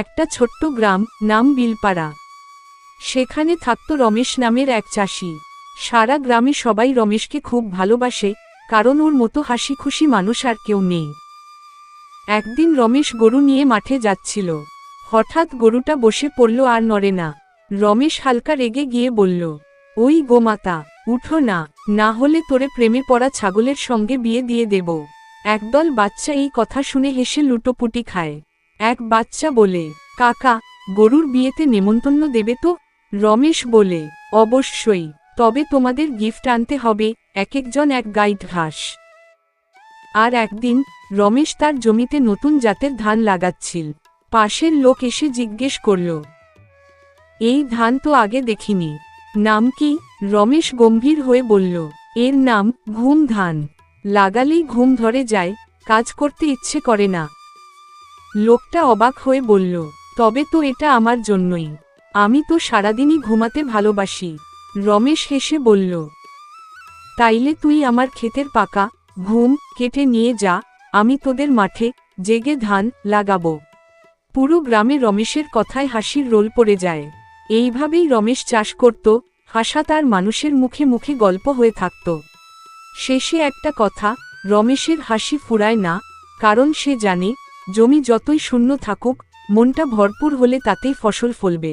একটা ছোট্ট গ্রাম, নাম বিলপাড়া। সেখানে থাকত রমেশ নামের এক চাষি। সারা গ্রামে সবাই রমেশকে খুব ভালোবাসে, কারণ ওর মতো হাসি খুশি মানুষ আর কেউ নেই। একদিন রমেশ গরু নিয়ে মাঠে যাচ্ছিল। হঠাৎ গরুটা বসে পড়ল আর নড়ে না। রমেশ হালকা রেগে গিয়ে বলল, ওই গোমাতা উঠো না না হলে তোরে প্রেমে পড়া ছাগলের সঙ্গে বিয়ে দিয়ে দেব। একদল বাচ্চা এই কথা শুনে হেসে লুটোপুটি খায়। এক বাচ্চা বলে, কাকা, গরুর বিয়েতে নেমন্তন্ন দেবে তো? রমেশ বলে, অবশ্যই, তবে তোমাদের গিফট আনতে হবে, এক একজন এক গাইড ঘাস। আর একদিন, রমেশ তার জমিতে নতুন জাতের ধান লাগাচ্ছিল। পাশের লোক এসে জিজ্ঞেস করল, এই ধান তো আগে দেখিনি। নাম কি? রমেশ গম্ভীর হয়ে বলল, এর নাম ঘুম ধান। লাগালেই ঘুম ধরে যায়, কাজ করতে ইচ্ছে করে না। লোকটা অবাক হয়ে বলল, তবে তো এটা আমার জন্যই। আমি তো সারাদিনই ঘুমাতে ভালোবাসি। রমেশ হেসে বলল, তাইলে তুই আমার ক্ষেতের পাকা, ঘুম কেটে নিয়ে যা, আমি তোদের মাঠে জেগে ধান লাগাবো। পুরো গ্রামে রমেশের কথায় হাসির রোল পড়ে যায়। এইভাবেই রমেশ চাষ করত হাসা তার মানুষের মুখে মুখে গল্প হয়ে থাকত। শেষে একটা কথা, রমেশের হাসি ফুরায় না, কারণ সে জানে জমি যতই শূন্য থাকুক মনটা ভরপুর হলে তাতেই ফসল ফলবে।